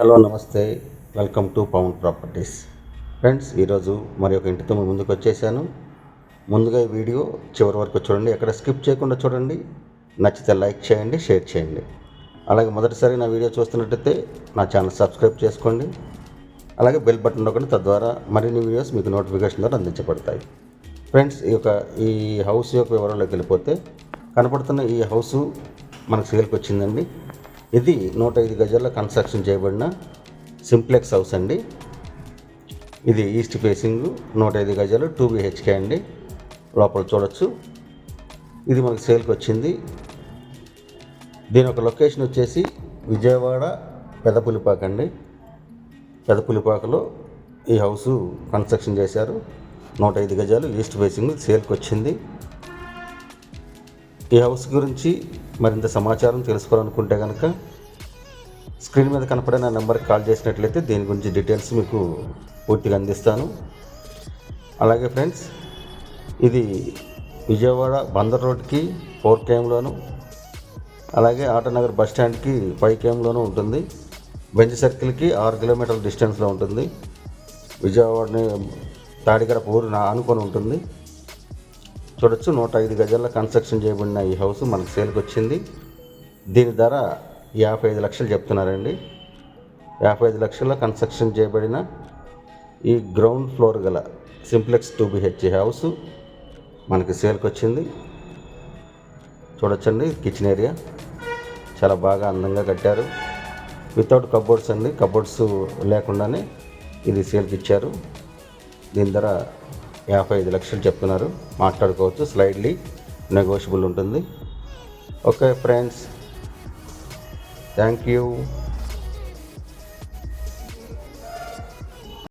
Hello నమస్తే. Welcome to Pavan properties. Friends ఈరోజు మరి ఒక ఇంటితో ముందుకు వచ్చేసాను. ముందుగా ఈ వీడియో చివరి వరకు చూడండి. ఎక్కడ స్కిప్ చేయకుండా చూడండి. నచ్చితే లైక్ చేయండి షేర్ చేయండి. అలాగే మొదటిసారి నా వీడియో చూస్తున్నట్టయితే నా ఛానల్ సబ్స్క్రైబ్ చేసుకోండి. అలాగే బెల్ బటన్ నొక్కండి. తద్వారా మరిన్ని వీడియోస్ మీకు నోటిఫికేషన్ ద్వారా అందించబడతాయి. ఫ్రెండ్స్ ఈ యొక్క ఈ హౌస్ యొక్క వివరాల్లోకి వెళ్ళిపోతే కనపడుతున్న ఈ హౌస్ మనకు సేల్కి వచ్చిందండి. ఇది నూట ఐదు గజాల కన్స్ట్రక్షన్ చేయబడిన సింప్లెక్స్ హౌస్ అండి. ఇది ఈస్ట్ ఫేసింగ్ నూట ఐదు గజాలు టూ బిహెచ్కే అండి. లోపల చూడొచ్చు. ఇది మనకు సేల్కి వచ్చింది. దీని యొక్క లొకేషన్ వచ్చేసి విజయవాడ పెదపులిపాక అండి. పెదపులిపాకలో ఈ హౌస్ కన్స్ట్రక్షన్ చేశారు. నూట ఐదు గజాలు ఈస్ట్ ఫేసింగ్ సేల్కి వచ్చింది. ఈ హౌస్ గురించి మరింత సమాచారం తెలుసుకోవాలనుకుంటే కనుక స్క్రీన్ మీద కనపడే నా నెంబర్కి కాల్ చేసినట్లయితే దీని గురించి డీటెయిల్స్ మీకు పూర్తిగా అందిస్తాను. అలాగే ఫ్రెండ్స్ ఇది విజయవాడ బందర్ రోడ్కి ఫోర్ కేఎంలోను అలాగే ఆటోనగర్ బస్ స్టాండ్కి ఫైవ్ కేఎంలోనూ ఉంటుంది. బెంచ్ సర్కిల్కి ఆరు కిలోమీటర్ల డిస్టెన్స్లో ఉంటుంది. విజయవాడని తాడిగడప ఊరు నా అనుకొని ఉంటుంది. చూడొచ్చు. నూట ఐదు గజాల్లో కన్స్ట్రక్షన్ చేయబడిన ఈ హౌస్ మనకు సేల్కి వచ్చింది దీని ధర యాభై ఐదు లక్షలు చెప్తున్నారండి. యాభై ఐదు లక్షల్లో కన్స్ట్రక్షన్ చేయబడిన ఈ గ్రౌండ్ ఫ్లోర్ గల సింప్లెక్స్ టూ బిహెచ్ఏ హౌస్ మనకి సేల్కి వచ్చింది చూడొచ్చండి కిచెన్ ఏరియా. చాలా బాగా అందంగా కట్టారు. వితౌట్ కబోర్డ్స్ అండి. కబోర్డ్స్ లేకుండానే ఇది సేల్కి ఇచ్చారు. దీని ధర యాభై ఐదు లక్షలు చెప్తున్నారు. మాట్లాడుకోవచ్చు. స్లైడ్లీ నెగోషియబుల్ ఉంటుంది. Okay friends. Thank you.